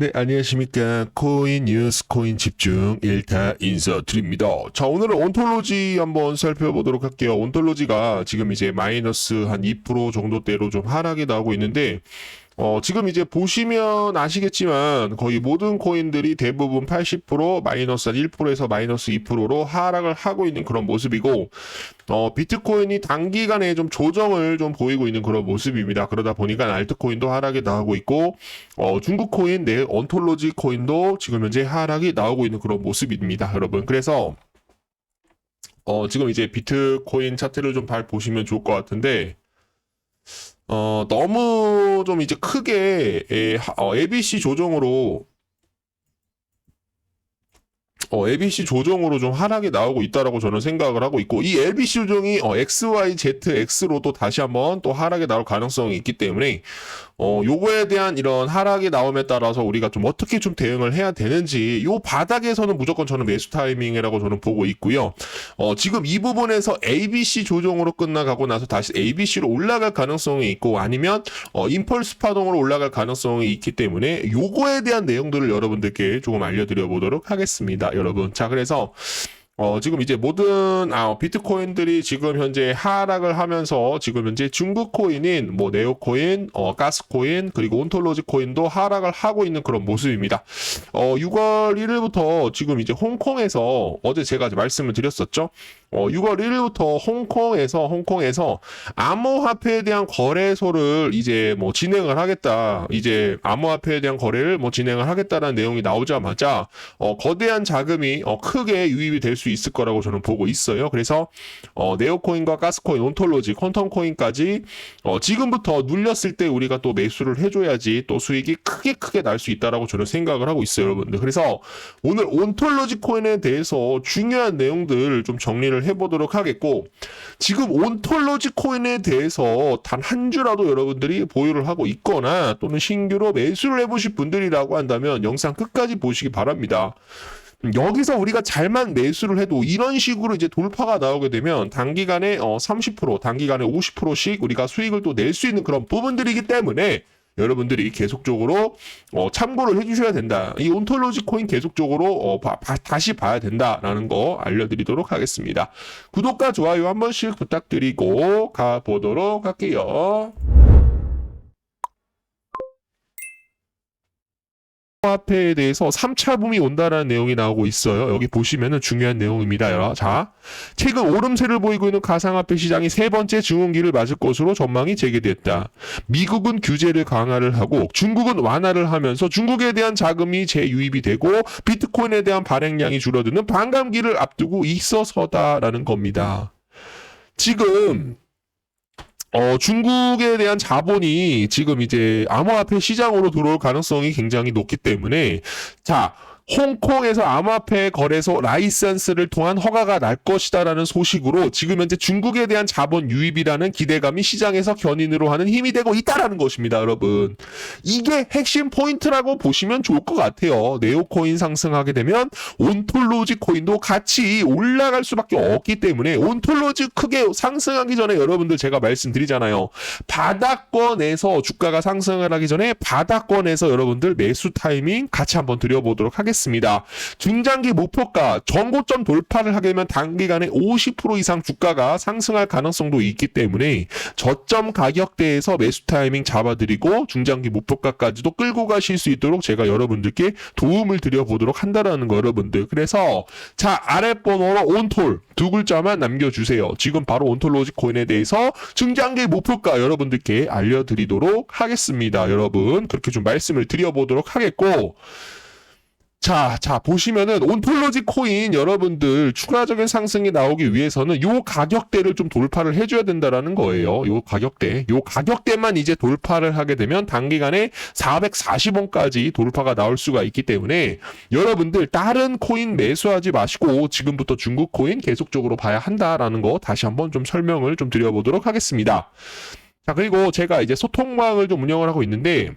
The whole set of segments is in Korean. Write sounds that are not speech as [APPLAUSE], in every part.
네, 안녕하십니까. 코인 뉴스, 코인 집중 1타 인사드립니다. 자, 오늘은 온톨로지 한번 살펴보도록 할게요. 온톨로지가 지금 이제 마이너스 한 2% 정도대로 좀 하락이 나오고 있는데, 어, 지금 이제 보시면 아시겠지만 거의 모든 코인들이 대부분 80% 마이너스 한 1%에서 마이너스 2%로 하락을 하고 있는 그런 모습이고, 어, 비트코인이 단기간에 좀 조정을 좀 보이고 있는 그런 모습입니다. 그러다 보니까 알트코인도 하락이 나오고 있고, 어, 중국 코인, 내 언톨로지 코인도 지금 현재 하락이 나오고 있는 그런 모습입니다, 여러분. 그래서, 어, 지금 이제 비트코인 차트를 좀잘 보시면 좋을 것 같은데, 어, 너무 좀 이제 크게, 에, 하- 어, ABC 조정으로, 어, ABC 조정으로 좀 하락이 나오고 있다라고 저는 생각을 하고 있고, 이 LBC 조정이, 어, XYZX로도 다시 한번 또 하락이 나올 가능성이 있기 때문에, 어, 요거에 대한 이런 하락이 나옴에 따라서 우리가 좀 어떻게 좀 대응을 해야 되는지, 요 바닥에서는 무조건 저는 매수 타이밍이라고 저는 보고 있고요. 어, 지금 이 부분에서 ABC 조정으로 끝나가고 나서 다시 ABC로 올라갈 가능성이 있고, 아니면, 어, 임펄스 파동으로 올라갈 가능성이 있기 때문에, 요거에 대한 내용들을 여러분들께 조금 알려드려 보도록 하겠습니다, 여러분. 자, 그래서, 어, 지금 이제 모든, 아, 비트코인들이 지금 현재 하락을 하면서 지금 현재 중국 코인인 뭐 네오 코인, 어, 가스 코인, 그리고 온톨로지 코인도 하락을 하고 있는 그런 모습입니다. 어, 6월 1일부터 지금 이제 홍콩에서 어제 제가 말씀을 드렸었죠. 어, 6월 1일부터 홍콩에서, 홍콩에서 암호화폐에 대한 거래소를 이제 뭐 진행을 하겠다. 이제 암호화폐에 대한 거래를 뭐 진행을 하겠다라는 내용이 나오자마자 어, 거대한 자금이 어, 크게 유입이 될 수 있을 거라고 저는 보고 있어요. 그래서 어, 네오코인과 가스코인, 온톨로지, 퀀텀코인까지 어, 지금부터 눌렸을 때 우리가 또 매수를 해줘야지 또 수익이 크게 크게 날 수 있다라고 저는 생각을 하고 있어요, 여러분들. 그래서 오늘 온톨로지 코인에 대해서 중요한 내용들 좀 정리를 해보도록 하겠고 지금 온톨로지 코인에 대해서 단 한 주라도 여러분들이 보유를 하고 있거나 또는 신규로 매수를 해보실 분들이라고 한다면 영상 끝까지 보시기 바랍니다. 여기서 우리가 잘만 매수를 해도 이런 식으로 이제 돌파가 나오게 되면 단기간에 어30% 단기간에 50%씩 우리가 수익을 또 낼 수 있는 그런 부분들이기 때문에 여러분들이 계속적으로 어, 참고를 해주셔야 된다. 이 온톨로지 코인 계속적으로 어, 봐- 봐- 다시 봐야 된다라는 거 알려드리도록 하겠습니다. 구독과 좋아요 한 번씩 부탁드리고 가보도록 할게요. 화폐에 대해서 3차 붐이 온다라는 내용이 나오고 있어요. 여기 보시면은 중요한 내용입니다. 여러. 자, 최근 오름세를 보이고 있는 가상화폐 시장이 세 번째 증원기를 맞을 것으로 전망이 재개됐다. 미국은 규제를 강화를 하고 중국은 완화를 하면서 중국에 대한 자금이 재유입이 되고 비트코인에 대한 발행량이 줄어드는 반감기를 앞두고 있어서다라는 겁니다. 지금 어, 중국에 대한 자본이 지금 이제 암호화폐 시장으로 들어올 가능성이 굉장히 높기 때문에 자, 홍콩에서 암호화폐 거래소 라이선스를 통한 허가가 날 것이다라는 소식으로 지금 현재 중국에 대한 자본 유입이라는 기대감이 시장에서 견인으로 하는 힘이 되고 있다라는 것입니다, 여러분. 이게 핵심 포인트라고 보시면 좋을 것 같아요. 네오코인 상승하게 되면 온톨로지 코인도 같이 올라갈 수밖에 없기 때문에 온톨로지 크게 상승하기 전에 여러분들 제가 말씀드리잖아요. 바닥권에서 주가가 상승을 하기 전에 바닥권에서 여러분들 매수 타이밍 같이 한번 드려보도록 하겠습니다. 중장기 목표가 전고점 돌파를 하게 되면 단기간에 50% 이상 주가가 상승할 가능성도 있기 때문에 저점 가격대에서 매수 타이밍 잡아드리고 중장기 목표가까지도 끌고 가실 수 있도록 제가 여러분들께 도움을 드려보도록 한다라는 거 여러분들. 그래서 자 아랫번호로 온톨 두 글자만 남겨주세요. 지금 바로 온톨로지 코인에 대해서 중장기 목표가 여러분들께 알려드리도록 하겠습니다. 여러분 그렇게 좀 말씀을 드려보도록 하겠고 자, 자, 보시면은 온톨로지 코인 여러분들 추가적인 상승이 나오기 위해서는 요 가격대를 좀 돌파를 해줘야 된다라는 거예요. 요 가격대. 요 가격대만 이제 돌파를 하게 되면 단기간에 440원까지 돌파가 나올 수가 있기 때문에 여러분들 다른 코인 매수하지 마시고 지금부터 중국 코인 계속적으로 봐야 한다라는 거 다시 한번 좀 설명을 좀 드려보도록 하겠습니다. 자, 그리고 제가 이제 소통방을 좀 운영을 하고 있는데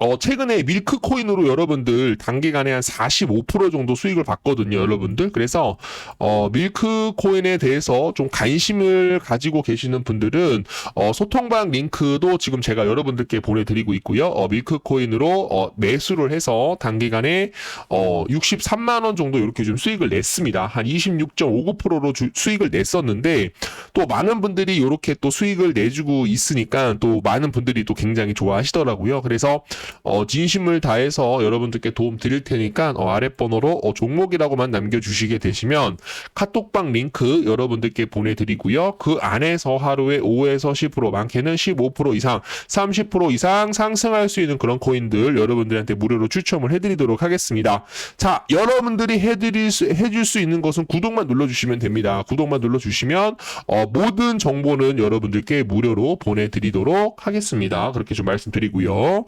어, 최근에 밀크 코인으로 여러분들 단기간에 한 45% 정도 수익을 봤거든요, 여러분들. 그래서, 어, 밀크 코인에 대해서 좀 관심을 가지고 계시는 분들은, 어, 소통방 링크도 지금 제가 여러분들께 보내드리고 있고요. 어, 밀크 코인으로, 어, 매수를 해서 단기간에, 어, 63만 원 정도 이렇게 좀 수익을 냈습니다. 한 26.59%로 주, 수익을 냈었는데, 또 많은 분들이 이렇게 또 수익을 내주고 있으니까 또 많은 분들이 또 굉장히 좋아하시더라고요. 그래서, 어, 진심을 다해서 여러분들께 도움 드릴 테니까 어, 아랫번호로 어, 종목이라고만 남겨주시게 되시면 카톡방 링크 여러분들께 보내드리고요. 그 안에서 하루에 5에서 10% 많게는 15% 이상 30% 이상 상승할 수 있는 그런 코인들 여러분들한테 무료로 추첨을 해드리도록 하겠습니다. 자, 여러분들이 해드릴 수, 해줄 수 있는 것은 구독만 눌러주시면 됩니다. 구독만 눌러주시면 어, 모든 정보는 여러분들께 무료로 보내드리도록 하겠습니다. 그렇게 좀 말씀드리고요.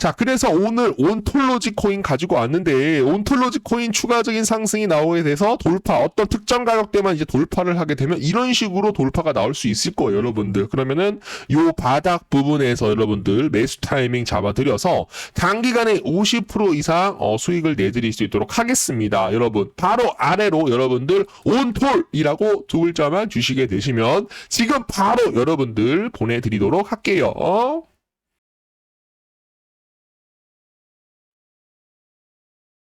자, 그래서 오늘 온톨로지 코인 가지고 왔는데 온톨로지 코인 추가적인 상승이 나오게 돼서 돌파 어떤 특정 가격대만 이제 돌파를 하게 되면 이런 식으로 돌파가 나올 수 있을 거예요, 여러분들. 그러면은 요 바닥 부분에서 여러분들 매수 타이밍 잡아드려서 단기간에 50% 이상 어, 수익을 내드릴 수 있도록 하겠습니다, 여러분. 바로 아래로 여러분들 온톨이라고 두 글자만 주시게 되시면 지금 바로 여러분들 보내드리도록 할게요.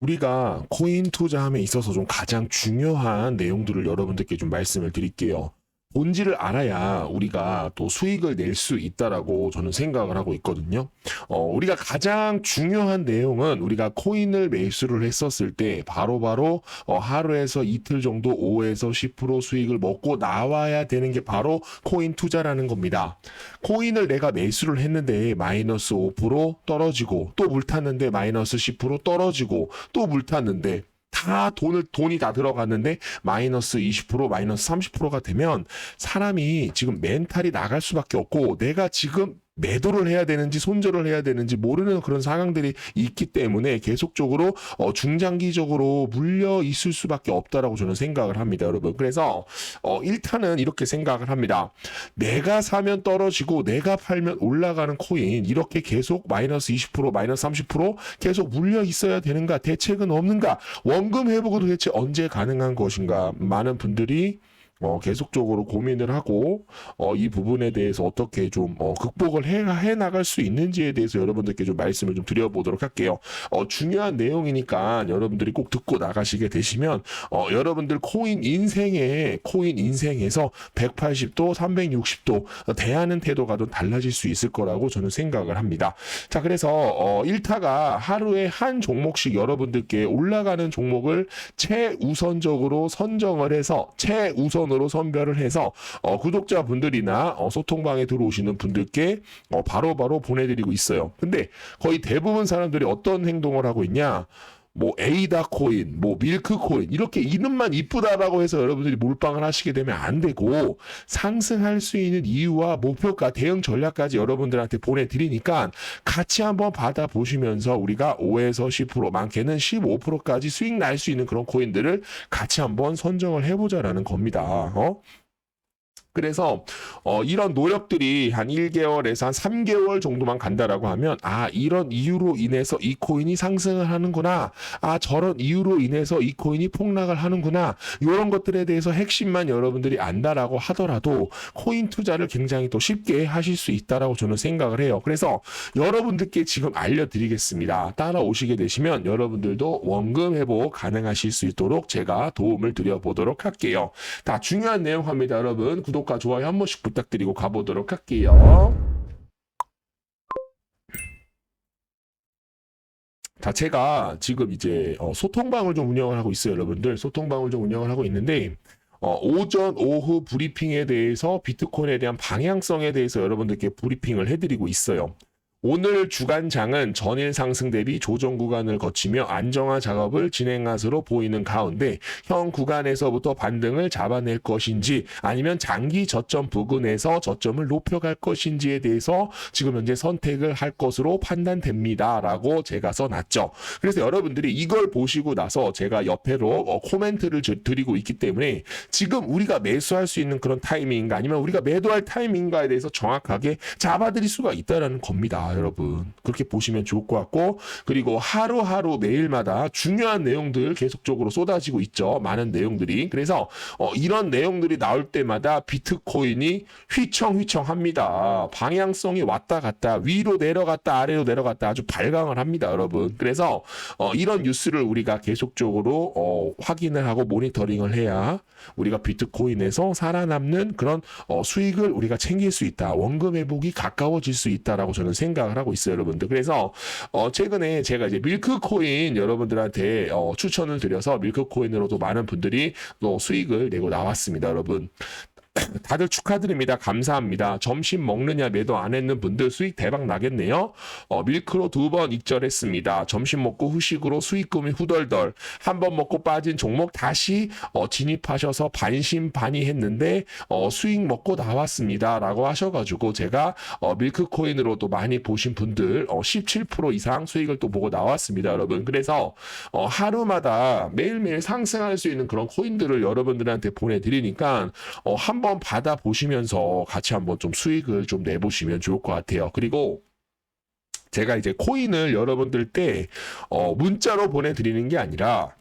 우리가 코인 투자함에 있어서 좀 가장 중요한 내용들을 여러분들께 좀 말씀을 드릴게요. 본질을 알아야 우리가 또 수익을 낼 수 있다라고 저는 생각을 하고 있거든요. 어, 우리가 가장 중요한 내용은 우리가 코인을 매수를 했었을 때 바로 바로 어, 하루에서 이틀 정도 5에서 10% 수익을 먹고 나와야 되는 게 바로 코인 투자라는 겁니다. 코인을 내가 매수를 했는데 마이너스 5% 떨어지고 또 물탔는데 마이너스 10% 떨어지고 또 물탔는데 다 돈을 돈이 다 들어갔는데 마이너스 20% 마이너스 30%가 되면 사람이 지금 멘탈이 나갈 수밖에 없고 내가 지금 매도를 해야 되는지 손절을 해야 되는지 모르는 그런 상황들이 있기 때문에 계속적으로 어, 중장기적으로 물려 있을 수밖에 없다라고 저는 생각을 합니다, 여러분. 그래서 어, 일단은 이렇게 생각을 합니다. 내가 사면 떨어지고 내가 팔면 올라가는 코인 이렇게 계속 마이너스 20% 마이너스 30% 계속 물려 있어야 되는가 대책은 없는가 원금 회복은 도대체 언제 가능한 것인가 많은 분들이 어, 계속적으로 고민을 하고 어, 이 부분에 대해서 어떻게 좀 어, 극복을 해, 해 나갈 수 있는지에 대해서 여러분들께 좀 말씀을 좀 드려보도록 할게요. 어, 중요한 내용이니까 여러분들이 꼭 듣고 나가시게 되시면 어, 여러분들 코인 인생에 코인 인생에서 180도, 360도 대하는 태도가 좀 달라질 수 있을 거라고 저는 생각을 합니다. 자, 그래서 어, 1타가 하루에 한 종목씩 여러분들께 올라가는 종목을 최우선적으로 선정을 해서 최우선 으로 선별을 해서 어, 구독자분들이나 어, 소통방에 들어오시는 분들께 어, 바로바로 보내드리고 있어요. 근데 거의 대부분 사람들이 어떤 행동을 하고 있냐? 뭐 에이다 코인, 뭐 밀크 코인 이렇게 이름만 이쁘다라고 해서 여러분들이 몰빵을 하시게 되면 안 되고 상승할 수 있는 이유와 목표가 대응 전략까지 여러분들한테 보내드리니까 같이 한번 받아 보시면서 우리가 5에서 10% 많게는 15%까지 수익 날 수 있는 그런 코인들을 같이 한번 선정을 해보자라는 겁니다. 어? 그래서 어, 이런 노력들이 한 1개월에서 한 3개월 정도만 간다라고 하면 아 이런 이유로 인해서 이 코인이 상승을 하는구나. 아 저런 이유로 인해서 이 코인이 폭락을 하는구나. 이런 것들에 대해서 핵심만 여러분들이 안다라고 하더라도 코인 투자를 굉장히 또 쉽게 하실 수 있다라고 저는 생각을 해요. 그래서 여러분들께 지금 알려드리겠습니다. 따라오시게 되시면 여러분들도 원금 회복 가능하실 수 있도록 제가 도움을 드려보도록 할게요. 다 중요한 내용 합니다 여러분. 구독 구독과 좋아요 한 번씩 부탁드리고 가보도록 할게요. 자, 제가 지금 이제 어, 소통방을 좀 운영을 하고 있어요, 여러분들. 소통방을 좀 운영을 하고 있는데, 어, 오전, 오후 브리핑에 대해서 비트코인에 대한 방향성에 대해서 여러분들께 브리핑을 해드리고 있어요. 오늘 주간장은 전일 상승 대비 조정 구간을 거치며 안정화 작업을 진행한 것으로 보이는 가운데 현 구간에서부터 반등을 잡아낼 것인지 아니면 장기 저점 부근에서 저점을 높여갈 것인지에 대해서 지금 현재 선택을 할 것으로 판단됩니다라고 제가 써놨죠. 그래서 여러분들이 이걸 보시고 나서 제가 옆에로 어, 코멘트를 주- 드리고 있기 때문에 지금 우리가 매수할 수 있는 그런 타이밍인가 아니면 우리가 매도할 타이밍인가에 대해서 정확하게 잡아드릴 수가 있다라는 겁니다, 여러분. 그렇게 보시면 좋을 것 같고 그리고 하루하루 매일마다 중요한 내용들 계속적으로 쏟아지고 있죠. 많은 내용들이. 그래서 어, 이런 내용들이 나올 때마다 비트코인이 휘청휘청합니다. 방향성이 왔다 갔다 위로 내려갔다 아래로 내려갔다 아주 발광을 합니다, 여러분. 그래서 어, 이런 뉴스를 우리가 계속적으로 어, 확인을 하고 모니터링을 해야 우리가 비트코인에서 살아남는 그런 어, 수익을 우리가 챙길 수 있다. 원금 회복이 가까워질 수 있다라고 저는 생각 을 하고 있어요, 여러분들. 그래서 어, 최근에 제가 이제 밀크 코인 여러분들한테 어, 추천을 드려서 밀크 코인으로도 많은 분들이 또 수익을 내고 나왔습니다, 여러분. [COUGHS] 다들 축하드립니다. 감사합니다. 점심 먹느냐 매도 안 했는 분들 수익 대박 나겠네요. 어, 밀크로 두 번 익절했습니다. 점심 먹고 후식으로 수익금이 후덜덜. 한 번 먹고 빠진 종목 다시 어, 진입하셔서 반신반의 했는데 어, 수익 먹고 나왔습니다 라고 하셔가지고 제가 어, 밀크코인으로 도 많이 보신 분들 어, 17% 이상 수익을 또 보고 나왔습니다, 여러분. 그래서 어, 하루마다 매일매일 상승할 수 있는 그런 코인들을 여러분들한테 보내드리니까 어, 한번 받아 보시면서 같이 한번 좀 수익을 좀 내보시면 좋을 것 같아요. 그리고 제가 이제 코인을 여러분들 때 어, 문자로 보내드리는 게 아니라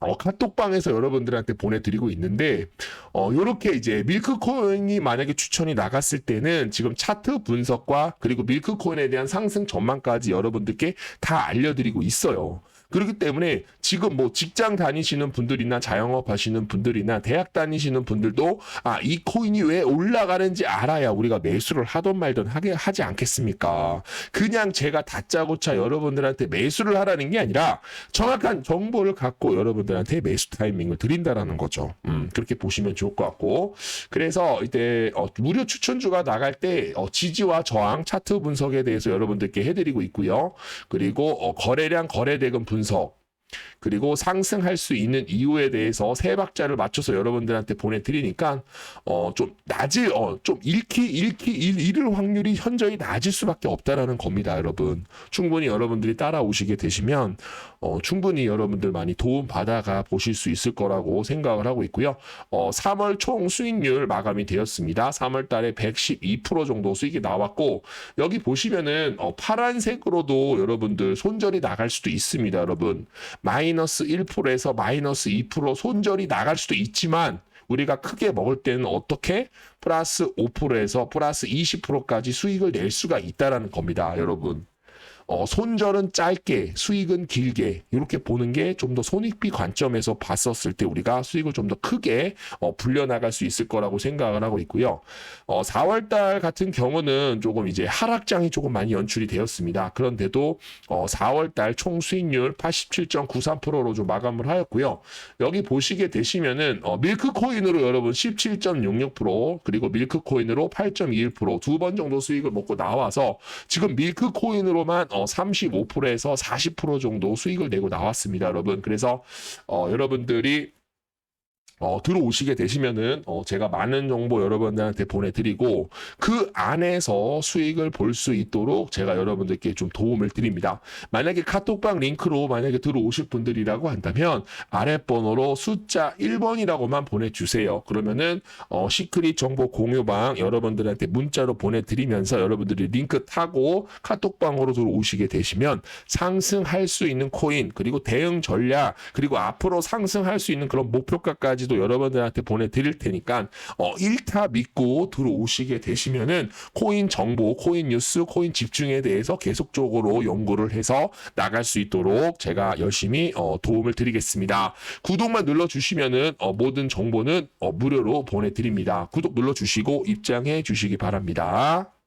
어, 카톡방에서 여러분들한테 보내드리고 있는데, 어, 요렇게 이제 밀크코인이 만약에 추천이 나갔을 때는 지금 차트 분석과 그리고 밀크코인에 대한 상승 전망까지 여러분들께 다 알려드리고 있어요. 그렇기 때문에 지금 뭐 직장 다니시는 분들이나 자영업 하시는 분들이나 대학 다니시는 분들도 아, 이 코인이 왜 올라가는지 알아야 우리가 매수를 하던 말던 하게 하지 않겠습니까? 그냥 제가 다짜고짜 여러분들한테 매수를 하라는 게 아니라 정확한 정보를 갖고 여러분들한테 매수 타이밍을 드린다라는 거죠. 음, 그렇게 보시면 좋을 것 같고. 그래서 이때 어, 무료 추천주가 나갈 때 어, 지지와 저항 차트 분석에 대해서 여러분들께 해드리고 있고요. 그리고 어, 거래량 거래대금 분석 你走 그리고 상승할 수 있는 이유에 대해서 세 박자를 맞춰서 여러분들한테 보내드리니까 어 좀 낮을 어좀 잃기 잃기 잃, 잃을 확률이 현저히 낮을 수밖에 없다라는 겁니다, 여러분. 충분히 여러분들이 따라오시게 되시면 어 충분히 여러분들 많이 도움 받아가 보실 수 있을 거라고 생각을 하고 있고요. 어 3월 총 수익률 마감이 되었습니다. 3월 달에 112% 정도 수익이 나왔고 여기 보시면은 어 파란색으로도 여러분들 손절이 나갈 수도 있습니다, 여러분. 마이 너스 1%에서 마이너스 2% 손절이 나갈 수도 있지만 우리가 크게 먹을 때는 어떻게 플러스 5%에서 플러스 20%까지 수익을 낼 수가 있다라는 겁니다, 여러분. 어, 손절은 짧게, 수익은 길게 이렇게 보는 게 좀 더 손익비 관점에서 봤었을 때 우리가 수익을 좀 더 크게 어, 불려나갈 수 있을 거라고 생각을 하고 있고요. 어, 4월달 같은 경우는 조금 이제 하락장이 조금 많이 연출이 되었습니다. 그런데도 어, 4월달 총 수익률 87.93%로 좀 마감을 하였고요. 여기 보시게 되시면은 어, 밀크코인으로 여러분 17.66% 그리고 밀크코인으로 8.21%두 번 정도 수익을 먹고 나와서 지금 밀크코인으로만 어, 35%에서 40% 정도 수익을 내고 나왔습니다, 여러분. 그래서 어, 여러분들이 어, 들어오시게 되시면은 어, 제가 많은 정보 여러분들한테 보내드리고 그 안에서 수익을 볼 수 있도록 제가 여러분들께 좀 도움을 드립니다. 만약에 카톡방 링크로 만약에 들어오실 분들이라고 한다면 아랫번호로 숫자 1번이라고만 보내주세요. 그러면은 어, 시크릿 정보 공유방 여러분들한테 문자로 보내드리면서 여러분들이 링크 타고 카톡방으로 들어오시게 되시면 상승할 수 있는 코인 그리고 대응 전략 그리고 앞으로 상승할 수 있는 그런 목표가까 지도 여러분들한테 보내드릴 테니까 어, 1타 믿고 들어오시게 되시면은 코인 정보, 코인 뉴스, 코인 집중에 대해서 계속적으로 연구를 해서 나갈 수 있도록 제가 열심히 어, 도움을 드리겠습니다. 구독만 눌러주시면은 어, 모든 정보는 어, 무료로 보내드립니다. 구독 눌러주시고 입장해 주시기 바랍니다.